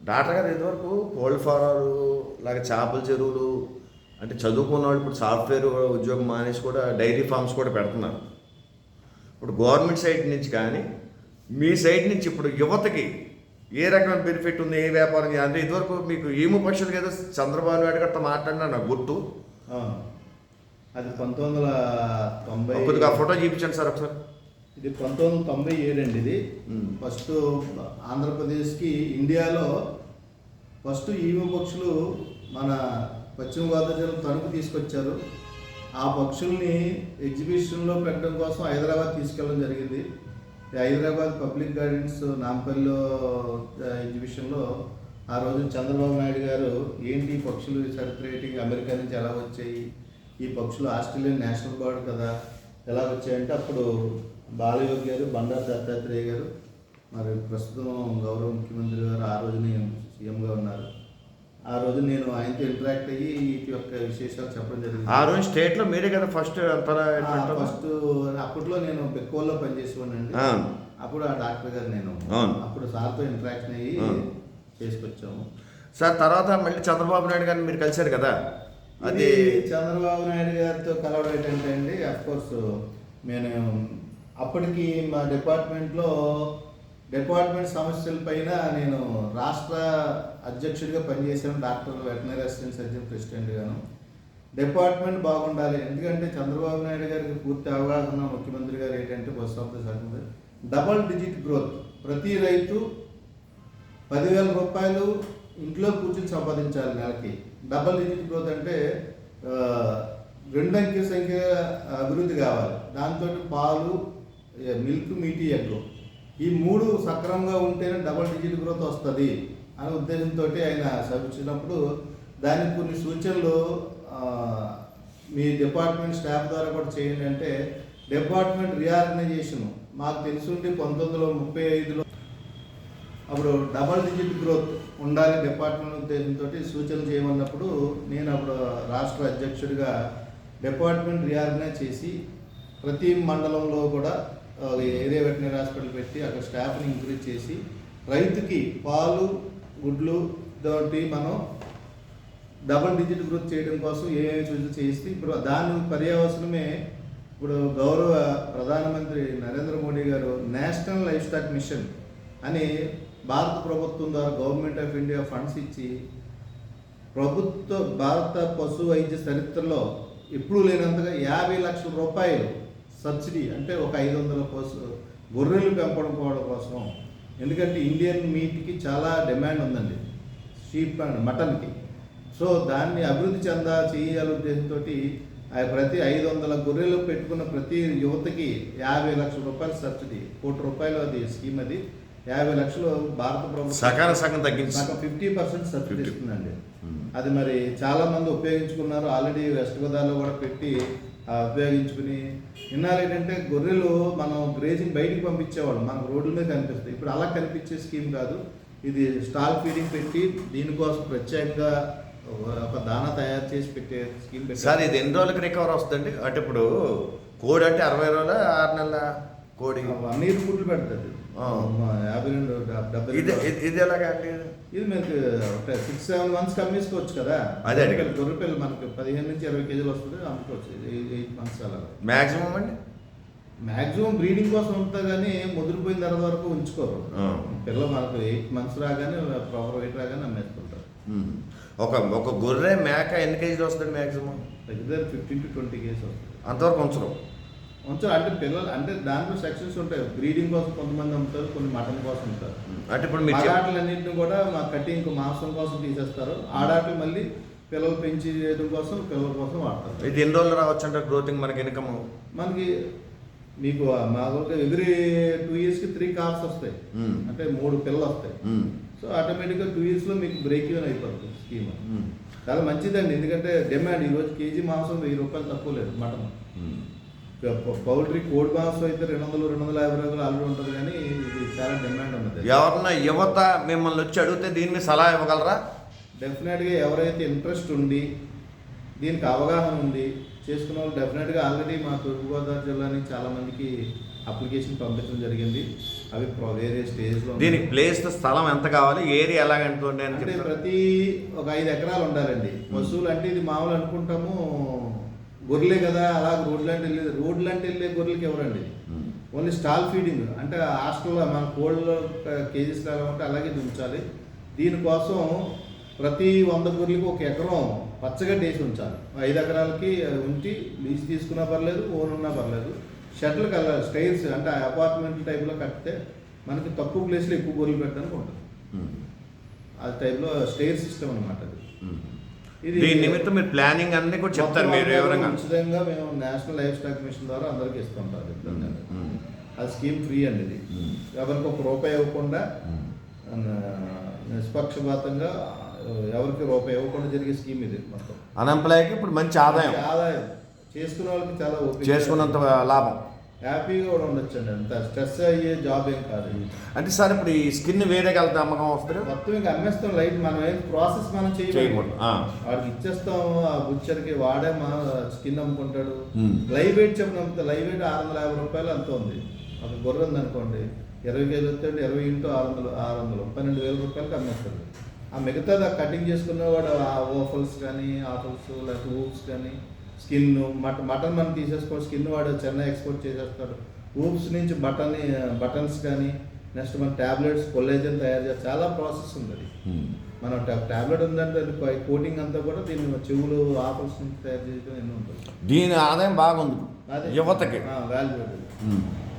Doctor గారు ఇదివరకు cold ఫారాలు లాగా చేపల చెరువులు అంటే చదువుకున్న వాళ్ళు ఇప్పుడు సాఫ్ట్వేర్ ఉద్యోగం మానేసి కూడా డైరీ ఫార్మ్స్ కూడా పెడుతున్నారు. ఇప్పుడు గవర్నమెంట్ సైడ్ నుంచి కానీ మీ సైడ్ నుంచి ఇప్పుడు యువతకి ఏ రకమైన బెనిఫిట్ ఉంది ఏ వ్యాపారం అంటే ఇదివరకు మీకు ఈము పక్షులకి ఏదో చంద్రబాబు నాయుడు గారితో మాట్లాడినా నాకు గుర్తు. అది పంతొమ్మిది వందల తొంభై కొద్దిగా ఆ ఫోటో చూపించండి సార్ ఒకసారి. ఇది పంతొమ్మిది వందల తొంభై ఏడు అండి ఇది ఫస్ట్ ఆంధ్రప్రదేశ్కి ఇండియాలో ఫస్ట్ ఈము పక్షులు మన పశ్చిమ గోదావరి జిల్లా తణుకు తీసుకొచ్చారు. ఆ పక్షుల్ని ఎగ్జిబిషన్లో పెట్టడం కోసం హైదరాబాద్ తీసుకెళ్ళడం జరిగింది. హైదరాబాద్ పబ్లిక్ గార్డెన్స్ నాంపల్లిలో ఎగ్జిబిషన్లో ఆ రోజు చంద్రబాబు నాయుడు గారు ఏంటి పక్షులు చరిత్ర ఏంటి? అమెరికా నుంచి ఎలా వచ్చాయి? ఈ పక్షులు ఆస్ట్రేలియన్ నేషనల్ బర్డ్ కదా ఎలా వచ్చాయంటే అప్పుడు బాలయోగి గారు బండారు దత్తాత్రేయ గారు మరి ప్రస్తుతం గౌరవ ముఖ్యమంత్రి గారు ఆ రోజు నేను సీఎంగా ఉన్నారు. ఆ రోజు నేను ఆయనతో ఇంటరాక్ట్ అయ్యి వీటి యొక్క విశేషాలు చెప్పడం జరిగింది. ఆ రోజు స్టేట్లో మీరే కదా ఫస్ట్ ఫస్ట్ అప్పట్లో నేను బెక్కోల్లో పనిచేసేవాడినండి. ఆ. అప్పుడు ఆ డాక్టర్ గారు నేను. అప్పుడు సార్తో ఇంటరాక్షన్ అయ్యి. చేసుకొచ్చాము. సార్ తర్వాత మళ్ళీ చంద్రబాబు నాయుడు గారిని మీరు కలిశారు కదా? అది చంద్రబాబు నాయుడు గారితో కలవడం ఏంటంటే అండి కోర్స్ నేను అప్పటికి మా డిపార్ట్మెంట్లో డిపార్ట్మెంట్ సమస్యల పైన నేను రాష్ట్ర అధ్యక్షుడిగా పనిచేశాను doctor veterinary assistant surgeon president గాను. డిపార్ట్మెంట్ బాగుండాలి. ఎందుకంటే చంద్రబాబు నాయుడు గారికి పూర్తి అవగాహన ముఖ్యమంత్రి గారు ఏంటంటే bus of the second double digit growth ప్రతి రైతు పదివేల రూపాయలు ఇంట్లో కూర్చొని సంపాదించాలి నెలకి. డబల్ డిజిట్ గ్రోత్ అంటే రెండంకి రెండు సంఖ్య అభివృద్ధి కావాలి. దాంతో పాలు మిల్క్ మీటి ఎగ్ ఈ మూడు సక్రమంగా ఉంటేనే డబల్ డిజిట్ గ్రోత్ వస్తుంది అనే ఉద్దేశంతో ఆయన సూచించినప్పుడు దానికి కొన్ని సూచనలు మీ డిపార్ట్మెంట్ స్టాఫ్ ద్వారా కూడా చేయండి అంటే డిపార్ట్మెంట్ రీఆర్గనైజేషన్ మాకు తెలుసుండి పంతొమ్మిది వందల ముప్పై ఐదులో అప్పుడు డబల్ డిజిట్ గ్రోత్ ఉండాలి డిపార్ట్మెంట్ ఉద్దేశంతో సూచనలు చేయమన్నప్పుడు నేను అప్పుడు రాష్ట్ర అధ్యక్షుడిగా డిపార్ట్మెంట్ రీఆర్గనైజ్ చేసి ప్రతి మండలంలో కూడా ఏరియా వెటనరీ హాస్పిటల్ పెట్టి అక్కడ స్టాఫ్ని ఇంక్రీజ్ చేసి రైతుకి పాలు గుడ్లు తోటి మనం డబుల్ డిజిట్ గ్రోత్ చేయడం కోసం ఏమేమి సూచనలు చేస్తే ఇప్పుడు దాని పర్యవసనమే ఇప్పుడు గౌరవ ప్రధానమంత్రి నరేంద్ర మోడీ గారు నేషనల్ లైఫ్ స్టాక్ మిషన్ అని భారత ప్రభుత్వం ద్వారా గవర్నమెంట్ ఆఫ్ ఇండియా ఫండ్స్ ఇచ్చి ప్రభుత్వ భారత పశు వైద్య చరిత్రలో ఎప్పుడూ లేనంతగా యాభై లక్షల రూపాయలు సబ్సిడీ అంటే ఒక ఐదు వందల కోసం గొర్రెలు పెంపడం పోవడం కోసం. ఎందుకంటే ఇండియన్ మీట్కి చాలా డిమాండ్ ఉందండి షీప్ అండ్ మటన్కి. సో దాన్ని అభివృద్ధి చెందా చేయాలి ఉద్దేశంతో ప్రతి ఐదు వందల గొర్రెలు పెట్టుకున్న ప్రతి యువతకి యాభై లక్షల రూపాయలు సబ్సిడీ కోటి రూపాయలు అది స్కీమ్ అది. యాభై లక్షలు భారత ప్రభుత్వం సకాల సగం తగ్గించి ఫిఫ్టీ పర్సెంట్ సబ్సిడీ 50. ఇస్తుందండి. అది మరి చాలా మంది ఉపయోగించుకున్నారు ఆల్రెడీ వెస్ట్ గోదావరిలో కూడా పెట్టి ఉపయోగించుకుని ఇన్నాళ్ళు ఏంటంటే గొర్రెలు మనం గ్రేజింగ్ బయటికి పంపించేవాళ్ళం మనకు రోడ్ల మీద కనిపిస్తాయి ఇప్పుడు అలా కనిపించే స్కీమ్ కాదు ఇది స్టాల్ ఫీడింగ్ పెట్టి దీనికోసం ప్రత్యేకంగా ఒక దానా తయారు చేసి పెట్టే స్కీమ్. సార్ ఇది ఎన్ని రోజులకి రికవర్ వస్తుందండి అంటే ఇప్పుడు కోడి అంటే అరవై రోజుల ఆరు నెలల కోడి వన్ ఇయర్ గుడ్లు పెడుతుంది. యాభై రెండు డెబ్బై ఇది ఇది- ఇది ఎలాగా అండి ఇది? మీకు ఒక సిక్స్ సెవెన్ మంత్స్ కమ్మేసుకోవచ్చు కదా. అదే. గొర్రెపిల్ల- మనకి పదిహేను నుంచి ఇరవై కేజీలు వస్తుంది అమ్ముకోవచ్చు. ఎయిట్ మంత్స్ అలా. మ్యాక్సిమం అండి? మాక్సిమం బ్రీడింగ్ కోసం ఉంటుంది కానీ ముదిరిపోయిన తర్వాత వరకు ఉంచుకోరు. ఆ. పిల్ల మనకు ఎయిట్ మంత్స్ రాగానే ప్రాపర్ వెయిట్ రాగానే అమ్మేసుకుంటారు. మ్మ్. ఒక ఒక గొర్రె మేక ఎన్ని కేజీలు వస్తుంది మ్యాక్సిమం దగ్గర ఫిఫ్టీన్ టు ట్వంటీ కేజీస్ వస్తుంది. అంతవరకు ఉంచరు. కొంచెం అంటే పిల్లలు అంటే దాంట్లో సెక్షన్స్ ఉంటాయి. బ్రీడింగ్ కోసం కొంతమంది అమ్ముతారు కొన్ని మటన్ కోసం ఉంటారు అంటే ఇప్పుడు మగాటలన్నింటిని కూడా మా కటింగ్ మాంసం కోసం తీసేస్తారు. ఆడాట్లు మళ్ళీ పిల్లలు పెంచి చేయడం కోసం పిల్లల కోసం వాడతారు. ఇది ఎన్ని రోజులు రావచ్చు అంటే గ్రోతింగ్ మనకి ఇన్కమ్ మనకి మీకు మామూలుగా ఎవ్రీ టూ ఇయర్స్కి త్రీ కార్స్ వస్తాయి. అంటే మూడు పిల్లలు వస్తాయి. సో ఆటోమేటిక్గా టూ ఇయర్స్లో మీకు బ్రేక్ ఈవెన్ అయిపోతుంది స్కీమ్. చాలా మంచిదండి. ఎందుకంటే డిమాండ్ ఈరోజు కేజీ మాంసం వెయ్యి రూపాయలు తక్కువ లేదు మటన్. పౌల్ట్రీ కోడి మాంసం అయితే రెండు వందలు రెండు వందల యాభై రూపాయలు ఆల్రెడీ ఉంటుంది కానీ ఇది చాలా డిమాండ్ ఉన్నది. ఎవరన్నా యువత మిమ్మల్ని వచ్చి అడిగితే దీని మీద సలహా ఇవ్వగలరా? డెఫినెట్గా ఎవరైతే ఇంట్రెస్ట్ ఉండి దీనికి అవగాహన ఉంది చేసుకున్న వాళ్ళు డెఫినెట్గా ఆల్రెడీ మా తూర్పుగోదావరి జిల్లా నుంచి చాలామందికి అప్లికేషన్ పంపించడం జరిగింది. అవి వేరే స్టేజ్లో దీనికి ప్లేస్ స్థలం ఎంత కావాలి? ఏరియా ఎలాగంటుంది అని అంటే? ప్రతి ఒక ఐదు ఎకరాలు ఉండాలండి. పశువులు అంటే ఇది మామూలు అనుకుంటాము గొర్రెలే కదా అలా రోడ్లు అంటే వెళ్ళేది రోడ్లు అంటే వెళ్ళే గొర్రెలకి ఎవరండి? ఉమ్. Only stall feeding. అంటే హాస్టల్లో మన కోళ్ళు కేజీస్ ఉంటే అలాగే ఉంచాలి దీనికోసం ప్రతి వంద గొర్రెలకి ఒక ఎకరం పచ్చగడ్డి వేసి ఉంచాలి. ఐదు ఎకరాలకి ఉంచి లీజ్ తీసుకున్నా పర్లేదు ఓన్ ఉన్నా పర్లేదు. షటిల్ కలర్ స్టైల్స్ అంటే అపార్ట్మెంట్ టైప్లో కడితే మనకి తక్కువ ప్లేస్లో ఎక్కువ గొర్రెలు పెట్టడానికి ఉంటుంది. ఉమ్. ఆ టైప్లో స్టైర్ సిస్టమ్ అనమాట అది. దీని నిమిత్తం మీరు ప్లానింగ్ అన్ని కూడా చెప్తారు మీరు వివరంగా ఉచితంగా మేము నేషనల్ లైఫ్ స్టాక్ మిషన్ ద్వారా అందరికి ఇస్తుంటాం ఉమ్. ఉమ్. అది స్కీమ్ ఫ్రీ అండి ఇది. ఎవరికి ఒక రూపాయి ఇవ్వకుండా. ఆ, నిష్పక్షపాతంగా ఎవరికి రూపాయి ఇవ్వకుండా జరిగే స్కీమ్ ఇది మొత్తం అన్ఎంప్లాయ్కి ఇప్పుడు మంచి ఆదాయం ఆదాయం చేసుకునే వాళ్ళకి చాలా చేసుకున్నంత లాభం హ్యాపీగా కూడా ఉండొచ్చు అండి అంత స్ట్రెస్ అయ్యే జాబ్ ఏం కాదు. అంటే సార్ ఇప్పుడు ఈ స్కిన్ వేరే కలితే అమ్మకం వస్తారు మొత్తం ఇంకా అమ్మేస్తాం లైట్ మనం ఏం ప్రాసెస్ మనం చేయకూడదు. వాడికి ఇచ్చేస్తాం ఆ బుచ్చర్కి వాడే మా స్కిన్ అమ్ముకుంటాడు. లైవ్ వెయిట్ చెప్పిన లైవ్ వెయిట్ ఆరు వందల యాభై రూపాయలు అంత ఉంది. ఒక గొర్రె ఉంది అనుకోండి. ఇరవై కేజీ వస్తే ఇరవై ఇంటూ ఆరు వందలు ఆరు వందలు పన్నెండు వేల రూపాయలకి అమ్మేస్తాడు. ఆ మిగతాది ఆ కటింగ్ చేసుకునేవాడు ఆ ఓఫల్స్ కానీ ఆఫల్స్ లేకపోతే ఊప్స్ కానీ స్కిన్ మట మటన్ మనం తీసేసుకోవాలి స్కిన్ వాడు చెన్నై ఎక్స్పోర్ట్ చేసేస్తాడు. ఊప్స్ నుంచి బటన్ బటన్స్ కానీ నెక్స్ట్ మన ట్యాబ్లెట్స్ కొల్లేజన్ తయారు చేస్తారు చాలా ప్రాసెస్ ఉంది అది. మన టాబ్లెట్ ఉందంటే అది కోటింగ్ అంతా కూడా దీని చెవులు ఆఫల్స్ నుంచి తయారు చేయడం ఎన్నో ఉంటుంది. దీని ఆదాయం బాగుంది. అదే. యువతకి. వాల్యూ.